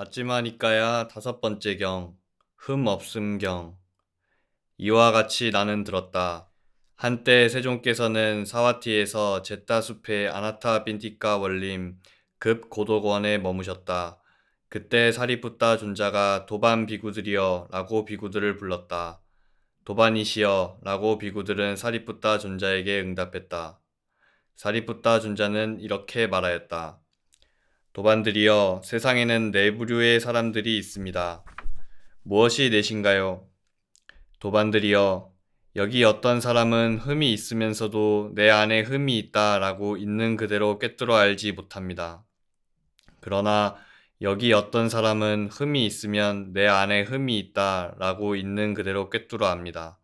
맞지마니까야 다섯 번째 경, 흠 없음 경. 이와 같이 나는 들었다. 한때 세종께서는 사와티에서 제따 숲의 아나타 빈티카 원림 급 고독원에 머무셨다. 그때 사리푸타 존자가 도반 비구들이여 라고 비구들을 불렀다. 도반이시여 라고 비구들은 사리푸타 존자에게 응답했다. 사리푸타 존자는 이렇게 말하였다. 도반들이여 세상에는 네 부류의 사람들이 있습니다. 무엇이 넷인가요? 도반들이여 여기 어떤 사람은 흠이 있으면서도 내 안에 흠이 있다 라고 있는 그대로 꿰뚫어 알지 못합니다. 그러나 여기 어떤 사람은 흠이 있으면 내 안에 흠이 있다 라고 있는 그대로 꿰뚫어 압니다.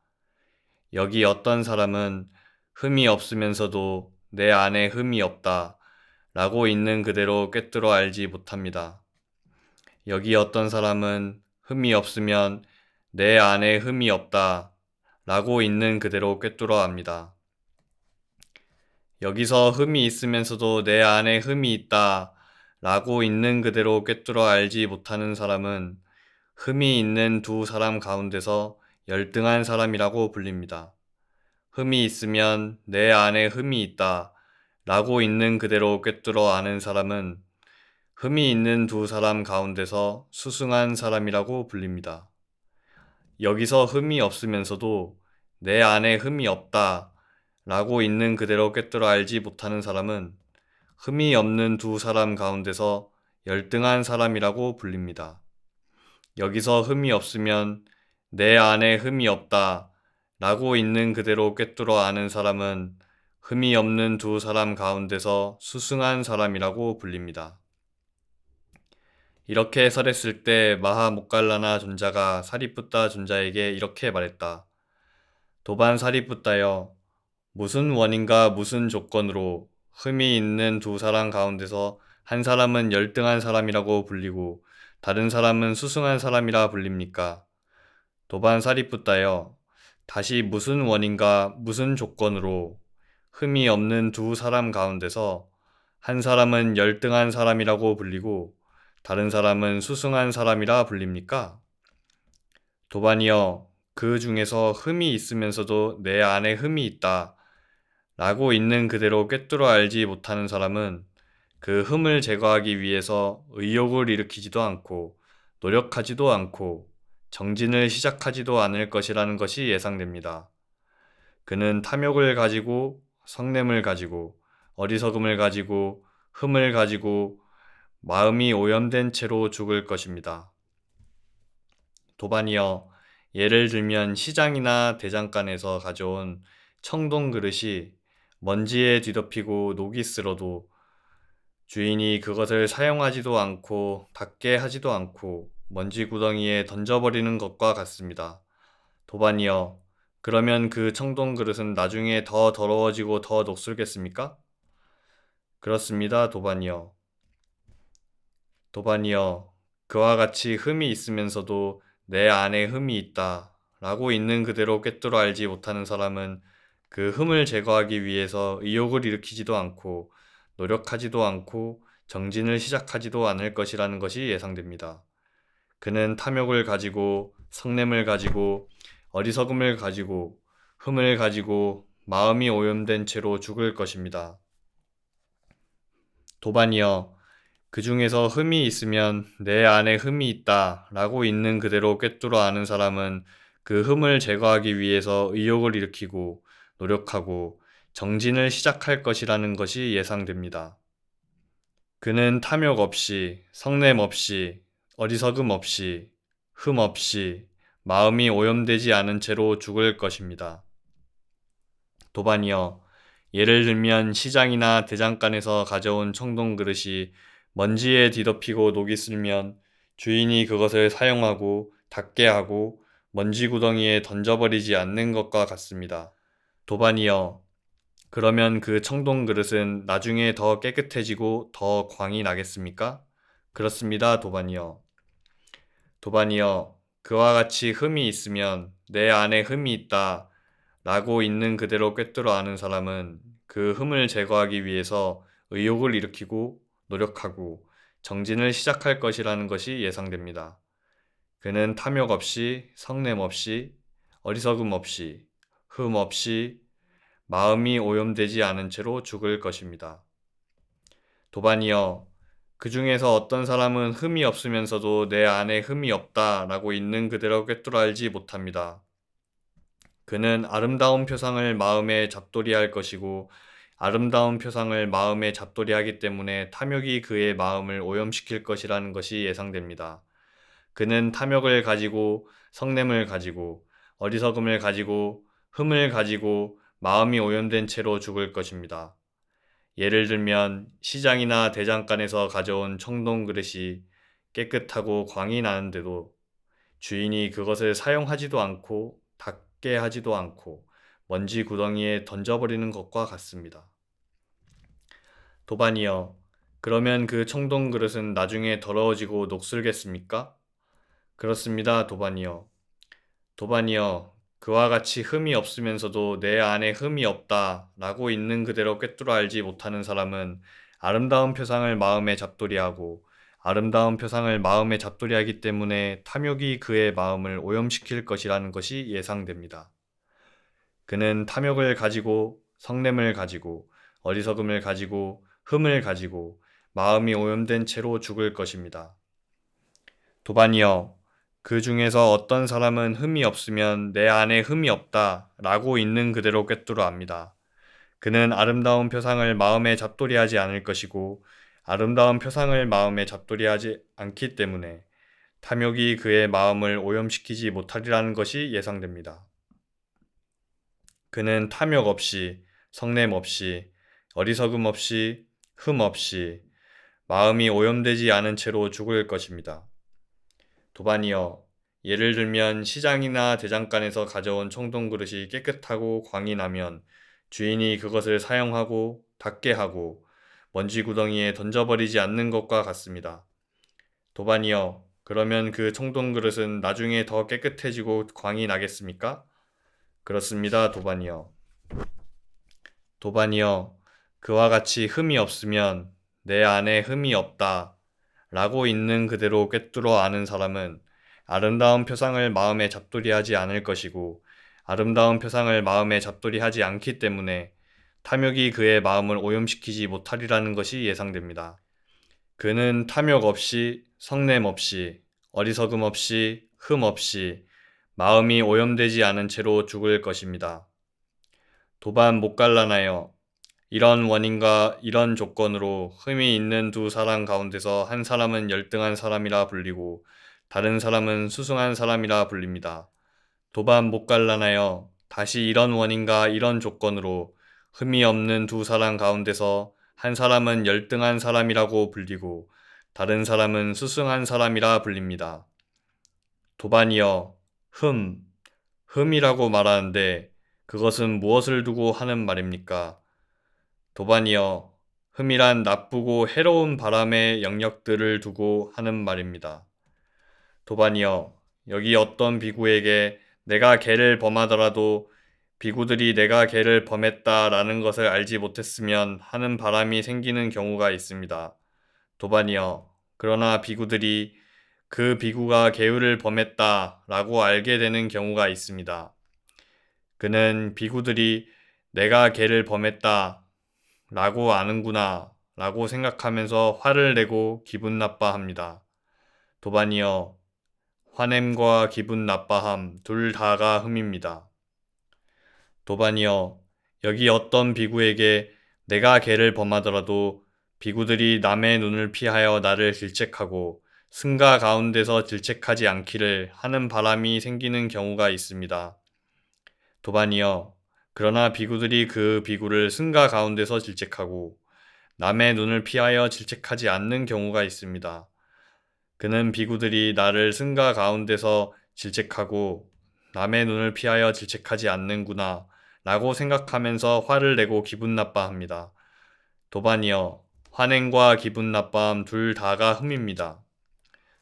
여기 어떤 사람은 흠이 없으면서도 내 안에 흠이 없다 라고 있는 그대로 꿰뚫어 알지 못합니다. 여기 어떤 사람은 흠이 없으면 내 안에 흠이 없다 라고 있는 그대로 꿰뚫어 압니다. 여기서 흠이 있으면서도 내 안에 흠이 있다 라고 있는 그대로 꿰뚫어 알지 못하는 사람은 흠이 있는 두 사람 가운데서 열등한 사람이라고 불립니다. 흠이 있으면 내 안에 흠이 있다 라고 있는 그대로 꿰뚫어 아는 사람은 흠이 있는 두 사람 가운데서 수승한 사람이라고 불립니다. 여기서 흠이 없으면서도 내 안에 흠이 없다 라고 있는 그대로 꿰뚫어 알지 못하는 사람은 흠이 없는 두 사람 가운데서 열등한 사람이라고 불립니다. 여기서 흠이 없으면 내 안에 흠이 없다 라고 있는 그대로 꿰뚫어 아는 사람은 흠이 없는 두 사람 가운데서 수승한 사람이라고 불립니다. 이렇게 설했을 때 마하 목갈라나 존자가 사리푸타 존자에게 이렇게 말했다. 도반 사리푸타여 무슨 원인과 무슨 조건으로 흠이 있는 두 사람 가운데서 한 사람은 열등한 사람이라고 불리고 다른 사람은 수승한 사람이라 불립니까? 도반 사리푸타여 다시 무슨 원인과 무슨 조건으로 흠이 없는 두 사람 가운데서 한 사람은 열등한 사람이라고 불리고 다른 사람은 수승한 사람이라 불립니까? 도반이여, 그 중에서 흠이 있으면서도 내 안에 흠이 있다. 라고 있는 그대로 꿰뚫어 알지 못하는 사람은 그 흠을 제거하기 위해서 의욕을 일으키지도 않고 노력하지도 않고 정진을 시작하지도 않을 것이라는 것이 예상됩니다. 그는 탐욕을 가지고 성냄을 가지고 어리석음을 가지고 흠을 가지고 마음이 오염된 채로 죽을 것입니다. 도반이여 예를 들면 시장이나 대장간에서 가져온 청동 그릇이 먼지에 뒤덮이고 녹이 쓸어도 주인이 그것을 사용하지도 않고 닦게 하지도 않고 먼지 구덩이에 던져버리는 것과 같습니다. 도반이여 그러면 그 청동 그릇은 나중에 더 더러워지고 더 녹슬겠습니까? 그렇습니다, 도반이여. 도반이여, 그와 같이 흠이 있으면서도 내 안에 흠이 있다. 라고 있는 그대로 꿰뚫어 알지 못하는 사람은 그 흠을 제거하기 위해서 의욕을 일으키지도 않고 노력하지도 않고 정진을 시작하지도 않을 것이라는 것이 예상됩니다. 그는 탐욕을 가지고 성냄을 가지고 어리석음을 가지고 흠을 가지고 마음이 오염된 채로 죽을 것입니다. 도반이여, 그 중에서 흠이 있으면 내 안에 흠이 있다 라고 있는 그대로 꿰뚫어 아는 사람은 그 흠을 제거하기 위해서 의욕을 일으키고 노력하고 정진을 시작할 것이라는 것이 예상됩니다. 그는 탐욕 없이, 성냄 없이, 어리석음 없이, 흠 없이, 마음이 오염되지 않은 채로 죽을 것입니다. 도반이여, 예를 들면 시장이나 대장간에서 가져온 청동 그릇이 먼지에 뒤덮이고 녹이 슬면 주인이 그것을 사용하고 닦게 하고 먼지 구덩이에 던져버리지 않는 것과 같습니다. 도반이여, 그러면 그 청동 그릇은 나중에 더 깨끗해지고 더 광이 나겠습니까? 그렇습니다, 도반이여. 도반이여, 그와 같이 흠이 있으면 내 안에 흠이 있다 라고 있는 그대로 꿰뚫어 아는 사람은 그 흠을 제거하기 위해서 의욕을 일으키고 노력하고 정진을 시작할 것이라는 것이 예상됩니다. 그는 탐욕 없이, 성냄 없이, 어리석음 없이, 흠 없이, 마음이 오염되지 않은 채로 죽을 것입니다. 도반이여, 그 중에서 어떤 사람은 흠이 없으면서도 내 안에 흠이 없다라고 있는 그대로 꿰뚫어 알지 못합니다. 그는 아름다운 표상을 마음에 잡돌이할 것이고 아름다운 표상을 마음에 잡돌이하기 때문에 탐욕이 그의 마음을 오염시킬 것이라는 것이 예상됩니다. 그는 탐욕을 가지고 성냄을 가지고 어리석음을 가지고 흠을 가지고 마음이 오염된 채로 죽을 것입니다. 예를 들면 시장이나 대장간에서 가져온 청동 그릇이 깨끗하고 광이 나는데도 주인이 그것을 사용하지도 않고 닦게 하지도 않고 먼지 구덩이에 던져버리는 것과 같습니다. 도반이여, 그러면 그 청동 그릇은 나중에 더러워지고 녹슬겠습니까? 그렇습니다, 도반이여. 도반이여, 그와 같이 흠이 없으면서도 내 안에 흠이 없다 라고 있는 그대로 꿰뚫어 알지 못하는 사람은 아름다운 표상을 마음에 잡돌이하고 아름다운 표상을 마음에 잡돌이하기 때문에 탐욕이 그의 마음을 오염시킬 것이라는 것이 예상됩니다. 그는 탐욕을 가지고 성냄을 가지고 어리석음을 가지고 흠을 가지고 마음이 오염된 채로 죽을 것입니다. 도반이여, 그 중에서 어떤 사람은 흠이 없으면 내 안에 흠이 없다 라고 있는 그대로 꿰뚫어 압니다. 그는 아름다운 표상을 마음에 잡돌이하지 않을 것이고 아름다운 표상을 마음에 잡돌이하지 않기 때문에 탐욕이 그의 마음을 오염시키지 못하리라는 것이 예상됩니다. 그는 탐욕 없이 성냄 없이 어리석음 없이 흠 없이 마음이 오염되지 않은 채로 죽을 것입니다. 도반이여, 예를 들면 시장이나 대장간에서 가져온 청동 그릇이 깨끗하고 광이 나면 주인이 그것을 사용하고 닦게 하고 먼지 구덩이에 던져버리지 않는 것과 같습니다. 도반이여, 그러면 그 청동 그릇은 나중에 더 깨끗해지고 광이 나겠습니까? 그렇습니다, 도반이여. 도반이여, 그와 같이 흠이 없으면 내 안에 흠이 없다. 라고 있는 그대로 꿰뚫어 아는 사람은 아름다운 표상을 마음에 잡돌이하지 않을 것이고 아름다운 표상을 마음에 잡돌이하지 않기 때문에 탐욕이 그의 마음을 오염시키지 못하리라는 것이 예상됩니다. 그는 탐욕 없이 성냄 없이 어리석음 없이 흠 없이 마음이 오염되지 않은 채로 죽을 것입니다. 도반 못 갈라나요. 이런 원인과 이런 조건으로 흠이 있는 두 사람 가운데서 한 사람은 열등한 사람이라 불리고 다른 사람은 수승한 사람이라 불립니다. 도반 못 갈라나요. 다시 이런 원인과 이런 조건으로 흠이 없는 두 사람 가운데서 한 사람은 열등한 사람이라고 불리고 다른 사람은 수승한 사람이라 불립니다. 도반이여, 흠, 흠이라고 말하는데 그것은 무엇을 두고 하는 말입니까? 도반이여, 흠이란 나쁘고 해로운 바람의 영역들을 두고 하는 말입니다. 도반이여, 여기 어떤 비구에게 내가 개를 범하더라도 비구들이 내가 개를 범했다라는 것을 알지 못했으면 하는 바람이 생기는 경우가 있습니다. 도반이여, 그러나 비구들이 그 비구가 개를 범했다라고 알게 되는 경우가 있습니다. 그는 비구들이 내가 개를 범했다 라고 아는구나 라고 생각하면서 화를 내고 기분 나빠합니다. 도반이여, 화냄과 기분 나빠함 둘 다가 흠입니다. 도반이여, 여기 어떤 비구에게 내가 개를 범하더라도 비구들이 남의 눈을 피하여 나를 질책하고 승가 가운데서 질책하지 않기를 하는 바람이 생기는 경우가 있습니다. 도반이여, 그러나 비구들이 그 비구를 승가 가운데서 질책하고 남의 눈을 피하여 질책하지 않는 경우가 있습니다. 그는 비구들이 나를 승가 가운데서 질책하고 남의 눈을 피하여 질책하지 않는구나 라고 생각하면서 화를 내고 기분 나빠합니다. 도반이여, 환행과 기분 나빠함 둘 다가 흠입니다.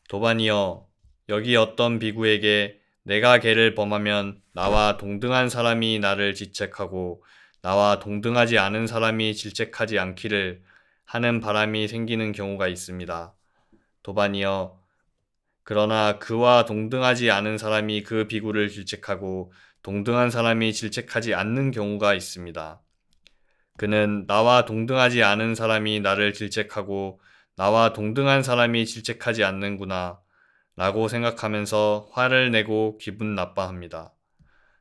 도반이여, 여기 어떤 비구에게 내가 개를 범하면 나와 동등한 사람이 나를 질책하고 나와 동등하지 않은 사람이 질책하지 않기를 하는 바람이 생기는 경우가 있습니다. 도반이여 그러나 그와 동등하지 않은 사람이 그 비구를 질책하고 동등한 사람이 질책하지 않는 경우가 있습니다. 그는 나와 동등하지 않은 사람이 나를 질책하고 나와 동등한 사람이 질책하지 않는구나 라고 생각하면서 화를 내고 기분 나빠합니다.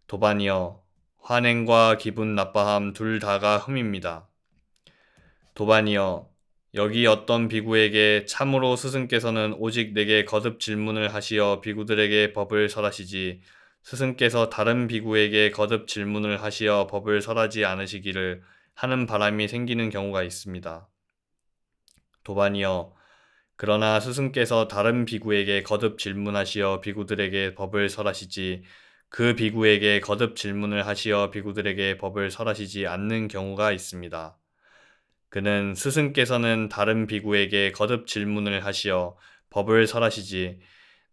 도반이여 환행과 기분 나빠함 둘 다가 흠입니다. 도반이여 여기 어떤 비구에게 참으로 스승께서는 오직 내게 거듭 질문을 하시어 비구들에게 법을 설하시지 스승께서 다른 비구에게 거듭 질문을 하시어 법을 설하지 않으시기를 하는 바람이 생기는 경우가 있습니다. 도반이여 그러나 스승께서 다른 비구에게 거듭 질문하시어 비구들에게 법을 설하시지 그 비구에게 거듭 질문을 하시어 비구들에게 법을 설하시지 않는 경우가 있습니다. 그는 스승께서는 다른 비구에게 거듭 질문을 하시어 법을 설하시지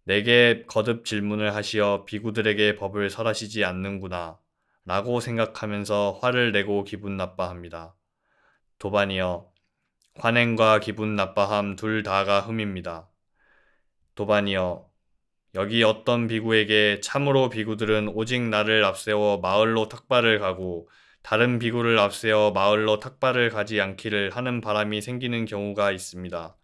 내게 거듭 질문을 하시어 비구들에게 법을 설하시지 않는구나 라고 생각하면서 화를 내고 기분 나빠합니다. 도반이여 환행과 기분 나빠함 둘 다가 흠입니다. 도반이여 여기 어떤 비구에게 참으로 비구들은 오직 나를 앞세워 마을로 탁발을 가고 다른 비구를 앞세워 마을로 탁발을 가지 않기를 하는 바람이 생기는 경우가 있습니다.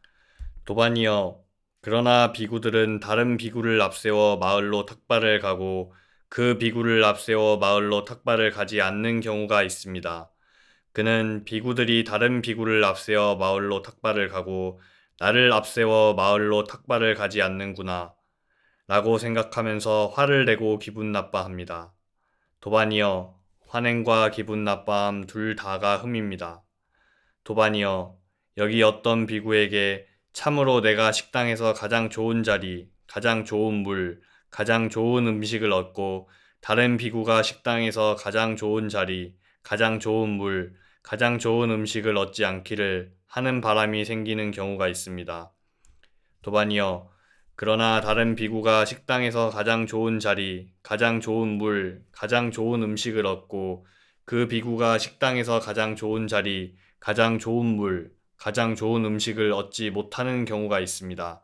도반이여 그러나 비구들은 다른 비구를 앞세워 마을로 탁발을 가고 그 비구를 앞세워 마을로 탁발을 가지 않는 경우가 있습니다. 그는 비구들이 다른 비구를 앞세워 마을로 탁발을 가고 나를 앞세워 마을로 탁발을 가지 않는구나 라고 생각하면서 화를 내고 기분 나빠합니다. 도반이여 환행과 기분 나빠함 둘 다가 흠입니다. 도반이여 여기 어떤 비구에게 참으로 내가 식당에서 가장 좋은 자리, 가장 좋은 물, 가장 좋은 음식을 얻고 다른 비구가 식당에서 가장 좋은 자리, 가장 좋은 물, 가장 좋은 음식을 얻지 않기를 하는 바람이 생기는 경우가 있습니다. 도반이여 그러나 다른 비구가 식당에서 가장 좋은 자리, 가장 좋은 물, 가장 좋은 음식을 얻고 그 비구가 식당에서 가장 좋은 자리, 가장 좋은 물, 가장 좋은 음식을 얻지 못하는 경우가 있습니다.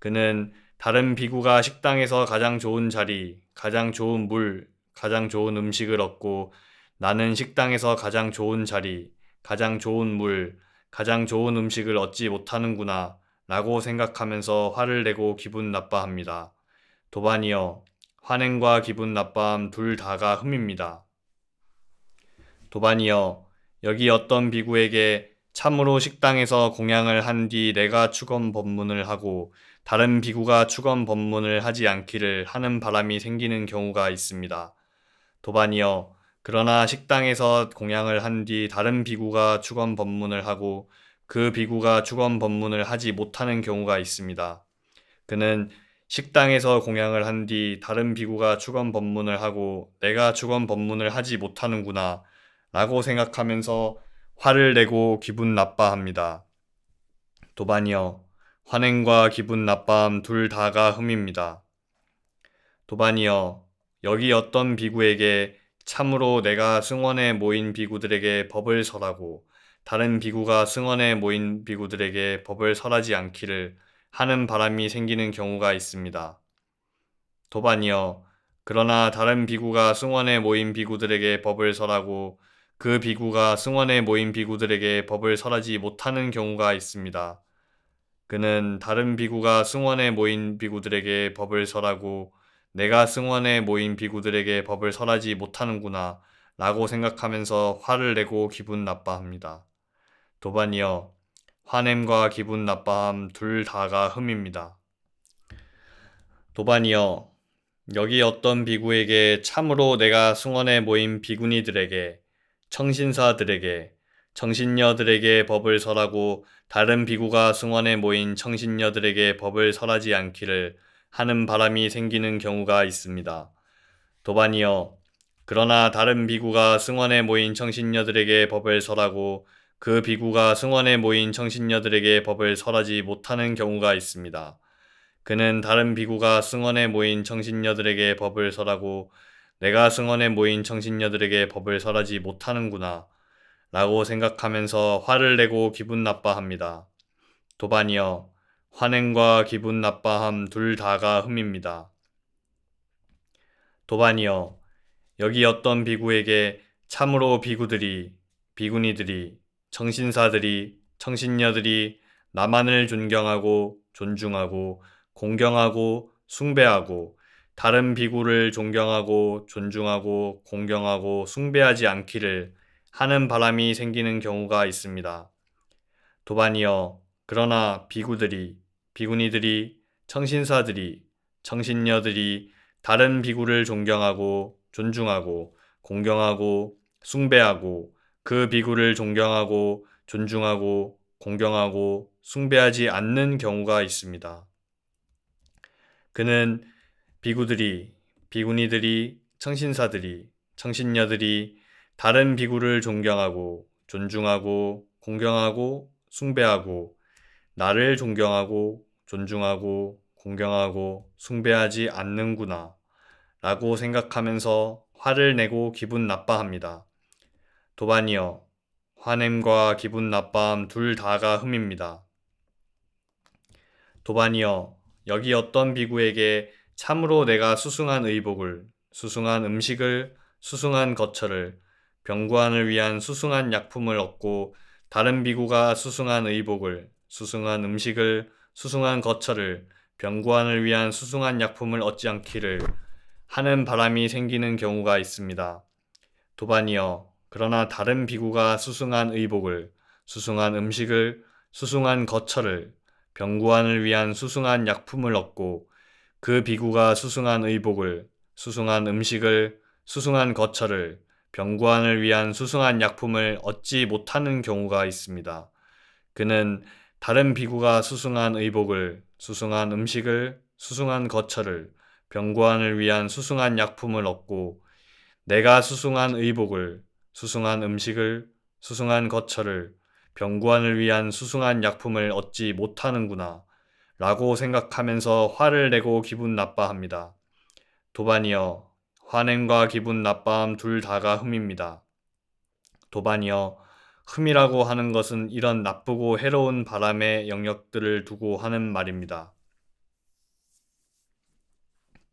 그는 다른 비구가 식당에서 가장 좋은 자리, 가장 좋은 물, 가장 좋은 음식을 얻고 나는 식당에서 가장 좋은 자리, 가장 좋은 물, 가장 좋은 음식을 얻지 못하는구나. 라고 생각하면서 화를 내고 기분 나빠합니다. 도반이여, 환행과 기분 나빠함 둘 다가 흠입니다. 도반이여, 여기 어떤 비구에게 참으로 식당에서 공양을 한 뒤 내가 축원 법문을 하고 다른 비구가 축원 법문을 하지 않기를 하는 바람이 생기는 경우가 있습니다. 도반이여, 그러나 식당에서 공양을 한 뒤 다른 비구가 축원 법문을 하고 그 비구가 축원 법문을 하지 못하는 경우가 있습니다. 그는 식당에서 공양을 한 뒤 다른 비구가 축원 법문을 하고 내가 축원 법문을 하지 못하는구나 라고 생각하면서 화를 내고 기분 나빠합니다. 도반이여 환행과 기분 나빠함 둘 다가 흠입니다. 도반이여 여기 어떤 비구에게 참으로 내가 승원에 모인 비구들에게 법을 설하고 다른 비구가 승원에 모인 비구들에게 법을 설하지 않기를 하는 바람이 생기는 경우가 있습니다. 도반이여, 그러나 다른 비구가 승원에 모인 비구들에게 법을 설하고 그 비구가 승원에 모인 비구들에게 법을 설하지 못하는 경우가 있습니다. 그는 다른 비구가 승원에 모인 비구들에게 법을 설하고 내가 승원에 모인 비구들에게 법을 설하지 못하는구나 라고 생각하면서 화를 내고 기분 나빠합니다. 도반이여 화냄과 기분 나빠함 둘 다가 흠입니다. 도반이여 여기 어떤 비구에게 참으로 내가 승원에 모인 비구니들에게 청신사들에게 청신녀들에게 법을 설하고 다른 비구가 승원에 모인 청신녀들에게 법을 설하지 않기를 하는 바람이 생기는 경우가 있습니다. 도반이여 그러나 다른 비구가 승원에 모인 청신녀들에게 법을 설하고 그 비구가 승원에 모인 청신녀들에게 법을 설하지 못하는 경우가 있습니다. 그는 다른 비구가 승원에 모인 청신녀들에게 법을 설하고 내가 승원에 모인 청신녀들에게 법을 설하지 못하는구나 라고 생각하면서 화를 내고 기분 나빠합니다. 도반이여 환행과 기분 나빠함 둘 다가 흠입니다. 도반이여, 여기 어떤 비구에게 참으로 비구들이, 비구니들이, 청신사들이, 청신녀들이 나만을 존경하고 존중하고 공경하고 숭배하고 다른 비구를 존경하고 존중하고 공경하고 숭배하지 않기를 하는 바람이 생기는 경우가 있습니다. 도반이여, 그러나 비구들이, 비구니들이, 청신사들이, 청신녀들이 다른 비구를 존경하고 존중하고 공경하고 숭배하고 그 비구를 존경하고 존중하고 공경하고 숭배하지 않는 경우가 있습니다. 그는 비구들이, 비구니들이, 청신사들이, 청신녀들이 다른 비구를 존경하고 존중하고 공경하고 숭배하고 나를 존경하고 존중하고 공경하고 숭배하지 않는구나 라고 생각하면서 화를 내고 기분 나빠합니다. 도반이여, 화냄과 기분 나빠함 둘 다가 흠입니다. 도반이여, 여기 어떤 비구에게 참으로 내가 수승한 의복을, 수승한 음식을, 수승한 거처를, 병구안을 위한 수승한 약품을 얻고 다른 비구가 수승한 의복을, 수승한 음식을, 수승한 거처를, 병구안을 위한 수승한 약품을 얻지 않기를 하는 바람이 생기는 경우가 있습니다. 도반이여, 그러나 다른 비구가 수승한 의복을, 수승한 음식을, 수승한 거처를, 병구안을 위한 수승한 약품을 얻고 그 비구가 수승한 의복을, 수승한 음식을, 수승한 거처를, 병구안을 위한 수승한 약품을 얻지 못하는 경우가 있습니다. 그는 다른 비구가 수승한 의복을, 수승한 음식을, 수승한 거처를, 병구안을 위한 수승한 약품을 얻고 내가 수승한 의복을, 수승한 음식을, 수승한 거처를, 병구안을 위한 수승한 약품을 얻지 못하는구나 라고 생각하면서 화를 내고 기분 나빠합니다. 도반이여, 화냄과 기분 나빠함 둘 다가 흠입니다. 도반이여, 흠이라고 하는 것은 이런 나쁘고 해로운 바람의 영역들을 두고 하는 말입니다.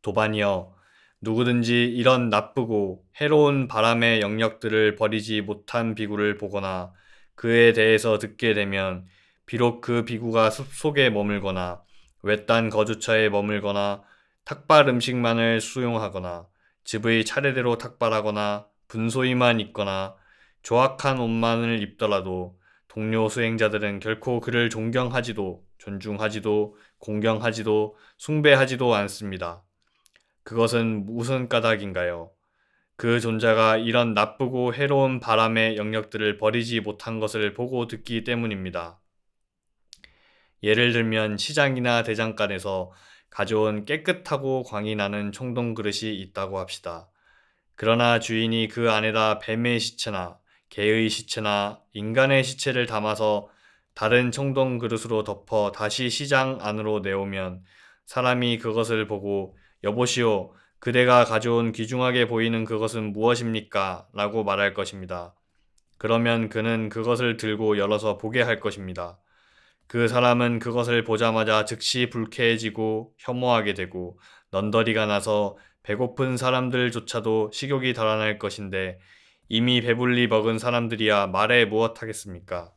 도반이여, 누구든지 이런 나쁘고 해로운 바람의 영역들을 버리지 못한 비구를 보거나 그에 대해서 듣게 되면 비록 그 비구가 숲 속에 머물거나 외딴 거주처에 머물거나 탁발 음식만을 수용하거나 집의 차례대로 탁발하거나 분소이만 있거나 조악한 옷만을 입더라도 동료 수행자들은 결코 그를 존경하지도 존중하지도 공경하지도 숭배하지도 않습니다. 그것은 무슨 까닭인가요? 그 존자가 이런 나쁘고 해로운 바람의 영역들을 버리지 못한 것을 보고 듣기 때문입니다. 예를 들면 시장이나 대장간에서 가져온 깨끗하고 광이 나는 청동 그릇이 있다고 합시다. 그러나 주인이 그 안에다 뱀의 시체나 개의 시체나 인간의 시체를 담아서 다른 청동 그릇으로 덮어 다시 시장 안으로 내오면 사람이 그것을 보고 여보시오, 그대가 가져온 귀중하게 보이는 그것은 무엇입니까? 라고 말할 것입니다. 그러면 그는 그것을 들고 열어서 보게 할 것입니다. 그 사람은 그것을 보자마자 즉시 불쾌해지고 혐오하게 되고 넌더리가 나서 배고픈 사람들조차도 식욕이 달아날 것인데 이미 배불리 먹은 사람들이야 말에 무엇하겠습니까?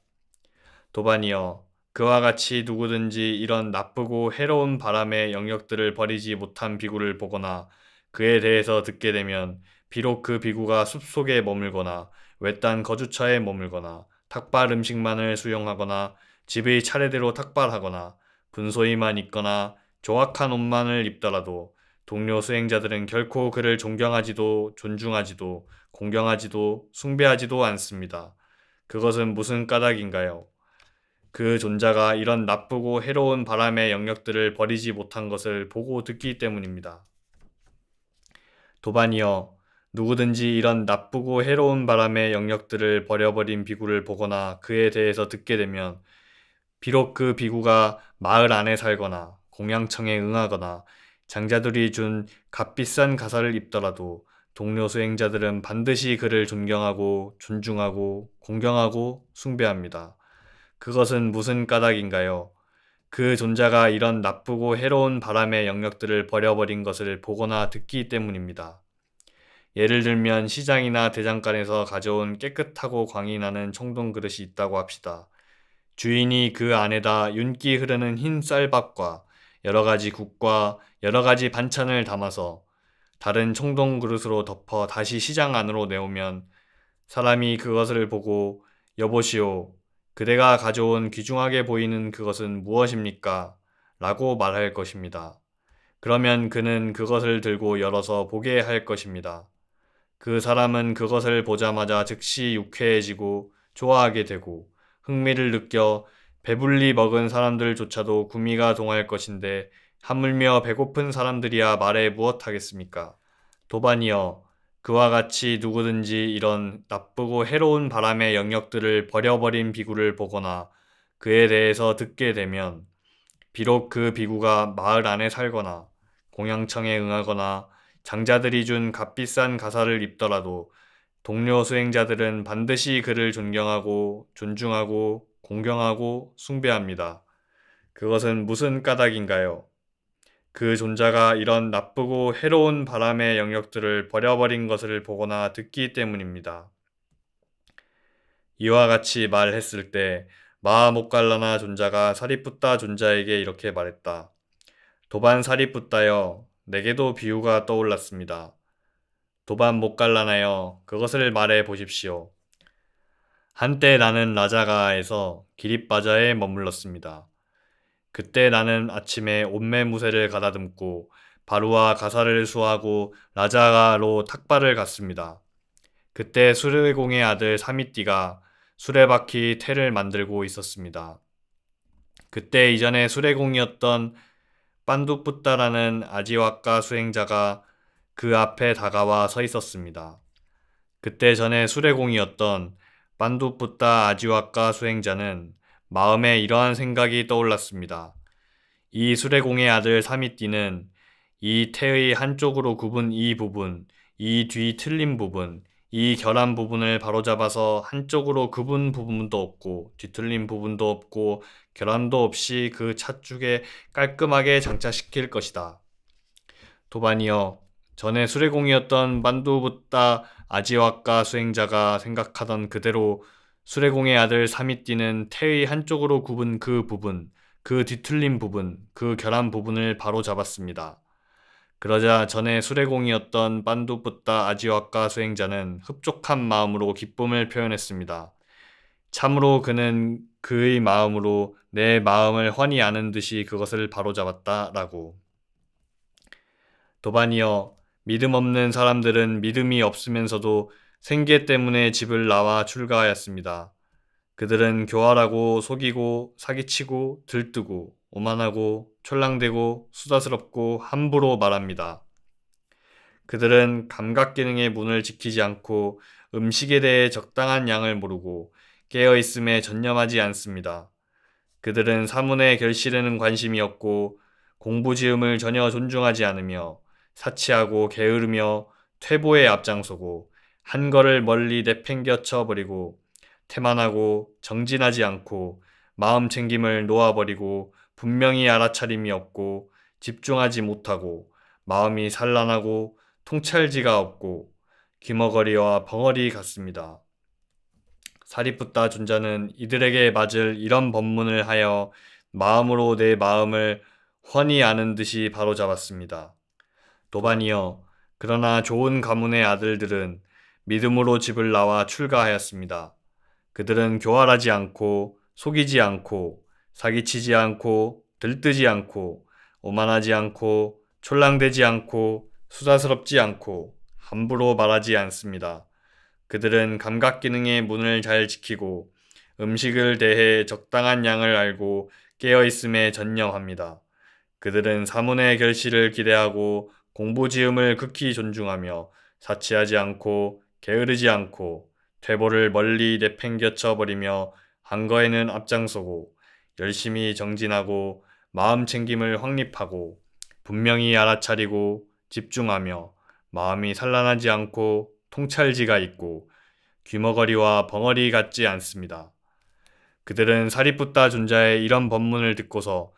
도반이여, 그와 같이 누구든지 이런 나쁘고 해로운 바람의 영역들을 버리지 못한 비구를 보거나 그에 대해서 듣게 되면 비록 그 비구가 숲속에 머물거나 외딴 거주처에 머물거나 탁발 음식만을 수용하거나 집의 차례대로 탁발하거나 분소이만 있거나 조악한 옷만을 입더라도 동료 수행자들은 결코 그를 존경하지도 존중하지도 공경하지도 숭배하지도 않습니다. 그것은 무슨 까닭인가요? 그 존자가 이런 나쁘고 해로운 바람의 영역들을 버리지 못한 것을 보고 듣기 때문입니다. 도반이여, 누구든지 이런 나쁘고 해로운 바람의 영역들을 버려버린 비구를 보거나 그에 대해서 듣게 되면 비록 그 비구가 마을 안에 살거나 공양청에 응하거나 장자들이 준 값비싼 가사를 입더라도 동료 수행자들은 반드시 그를 존경하고 존중하고 공경하고 숭배합니다. 그것은 무슨 까닭인가요? 그 존자가 이런 나쁘고 해로운 바람의 영역들을 버려버린 것을 보거나 듣기 때문입니다. 예를 들면 시장이나 대장간에서 가져온 깨끗하고 광이 나는 청동 그릇이 있다고 합시다. 주인이 그 안에다 윤기 흐르는 흰 쌀밥과 여러 가지 국과 여러 가지 반찬을 담아서 다른 청동 그릇으로 덮어 다시 시장 안으로 내오면 사람이 그것을 보고 여보시오, 그대가 가져온 귀중하게 보이는 그것은 무엇입니까? 라고 말할 것입니다. 그러면 그는 그것을 들고 열어서 보게 할 것입니다. 그 사람은 그것을 보자마자 즉시 유쾌해지고 좋아하게 되고 흥미를 느껴 배불리 먹은 사람들조차도 구미가 동할 것인데 하물며 배고픈 사람들이야 말에 무엇하겠습니까? 도반이여 그와 같이 누구든지 이런 나쁘고 해로운 바람의 영역들을 버려버린 비구를 보거나 그에 대해서 듣게 되면 비록 그 비구가 마을 안에 살거나 공양청에 응하거나 장자들이 준 값비싼 가사를 입더라도 동료 수행자들은 반드시 그를 존경하고 존중하고 공경하고 숭배합니다. 그것은 무슨 까닭인가요? 그 존자가 이런 나쁘고 해로운 바람의 영역들을 버려버린 것을 보거나 듣기 때문입니다. 이와 같이 말했을 때 마하목갈라나 존자가 사리푸타 존자에게 이렇게 말했다. 도반 사리푸타여, 내게도 비유가 떠올랐습니다. 도반 목갈라나여, 그것을 말해 보십시오. 한때 나는 라자가에서 기립바자에 머물렀습니다. 그때 나는 아침에 온매무새를 가다듬고 바루와 가사를 수하고 라자가로 탁발을 갔습니다. 그때 수레공의 아들 사미띠가 수레바퀴 태를 만들고 있었습니다. 그때 이전에 수레공이었던 빤두뿌따라는 아지와카 수행자가 그 앞에 다가와 서 있었습니다. 그때 전에 수레공이었던 빤두뿌따 아지와카 수행자는 마음에 이러한 생각이 떠올랐습니다. 이 수레공의 아들 사미띠는 이 태의 한쪽으로 굽은 이 부분, 이 뒤 틀린 부분, 이 결함 부분을 바로잡아서 한쪽으로 굽은 부분도 없고 뒤틀린 부분도 없고 결함도 없이 그 찻죽에 깔끔하게 장착시킬 것이다. 도반이여, 전에 수레공이었던 만두부따 아지와카 수행자가 생각하던 그대로 수레공의 아들 사미띠는 태의 한쪽으로 굽은 그 부분, 그 뒤틀린 부분, 그 결함 부분을 바로 잡았습니다. 그러자 전에 수레공이었던 빤두뿌따 아지와카 수행자는 흡족한 마음으로 기쁨을 표현했습니다. 참으로 그는 그의 마음으로 내 마음을 훤히 아는 듯이 그것을 바로잡았다라고. 도반이여, 믿음 없는 사람들은 믿음이 없으면서도 생계 때문에 집을 나와 출가하였습니다. 그들은 교활하고 속이고 사기치고 들뜨고 오만하고 촐랑대고 수다스럽고 함부로 말합니다. 그들은 감각 기능의 문을 지키지 않고 음식에 대해 적당한 양을 모르고 깨어 있음에 전념하지 않습니다. 그들은 사문의 결실에는 관심이 없고 공부 지음을 전혀 존중하지 않으며 사치하고 게으르며 퇴보에 앞장서고 한 걸을 멀리 내팽겨쳐 버리고 태만하고 정진하지 않고 마음 챙김을 놓아버리고 분명히 알아차림이 없고 집중하지 못하고 마음이 산란하고 통찰지가 없고 귀머거리와 벙어리 같습니다. 사리푸타 존자는 이들에게 맞을 이런 법문을 하여 마음으로 내 마음을 훤히 아는 듯이 바로잡았습니다. 도반이여, 그러나 좋은 가문의 아들들은 믿음으로 집을 나와 출가하였습니다. 그들은 교활하지 않고 속이지 않고 사기치지 않고 들뜨지 않고 오만하지 않고 촐랑대지 않고 수다스럽지 않고 함부로 말하지 않습니다. 그들은 감각 기능의 문을 잘 지키고 음식을 대해 적당한 양을 알고 깨어 있음에 전념합니다. 그들은 사문의 결실을 기대하고 공부 지음을 극히 존중하며 사치하지 않고 게으르지 않고 퇴보를 멀리 내팽겨쳐 버리며 한거에는 앞장서고 열심히 정진하고 마음 챙김을 확립하고 분명히 알아차리고 집중하며 마음이 산란하지 않고 통찰지가 있고 귀머거리와 벙어리 같지 않습니다. 그들은 사리푸타 존자의 이런 법문을 듣고서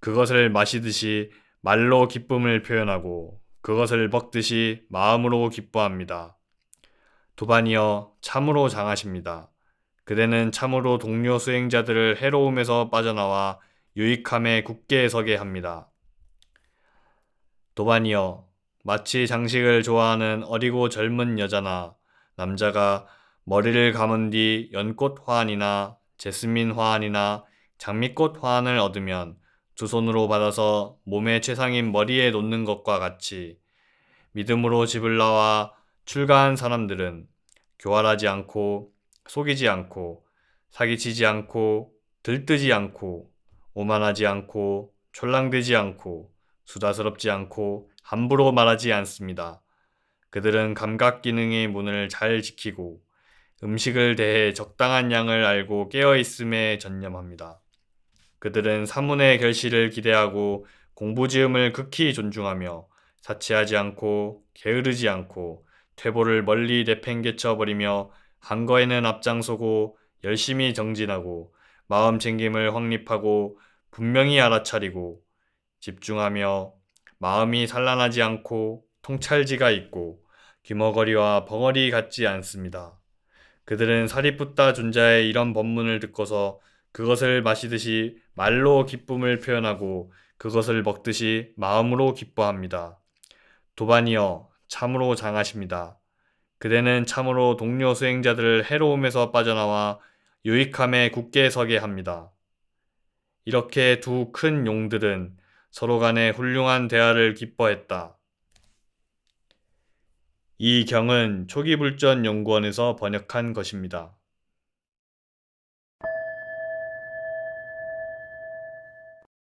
그것을 마시듯이 말로 기쁨을 표현하고 그것을 먹듯이 마음으로 기뻐합니다. 도반이여 참으로 장하십니다. 그대는 참으로 동료 수행자들을 해로움에서 빠져나와 유익함에 굳게 서게 합니다. 도반이여 마치 장식을 좋아하는 어리고 젊은 여자나 남자가 머리를 감은 뒤 연꽃 화환이나 제스민 화환이나 장미꽃 화환을 얻으면 두 손으로 받아서 몸의 최상인 머리에 놓는 것과 같이 믿음으로 집을 나와 출가한 사람들은 교활하지 않고 속이지 않고 사기치지 않고 들뜨지 않고 오만하지 않고 촐랑대지 않고 수다스럽지 않고 함부로 말하지 않습니다. 그들은 감각 기능의 문을 잘 지키고 음식을 대해 적당한 양을 알고 깨어 있음에 전념합니다. 그들은 사문의 결실을 기대하고 공부지음을 극히 존중하며 사치하지 않고 게으르지 않고 퇴보를 멀리 내팽개쳐 버리며 한 거에는 앞장서고 열심히 정진하고 마음 챙김을 확립하고 분명히 알아차리고 집중하며 마음이 산란하지 않고 통찰지가 있고 귀머거리와 벙어리 같지 않습니다. 그들은 사리붓다 존자의 이런 법문을 듣고서 그것을 마시듯이 말로 기쁨을 표현하고 그것을 먹듯이 마음으로 기뻐합니다. 도반이여 참으로 장하십니다. 그대는 참으로 동료 수행자들을 해로움에서 빠져나와 유익함에 굳게 서게 합니다. 이렇게 두 큰 용들은 서로 간에 훌륭한 대화를 기뻐했다. 이 경은 초기불전 연구원에서 번역한 것입니다.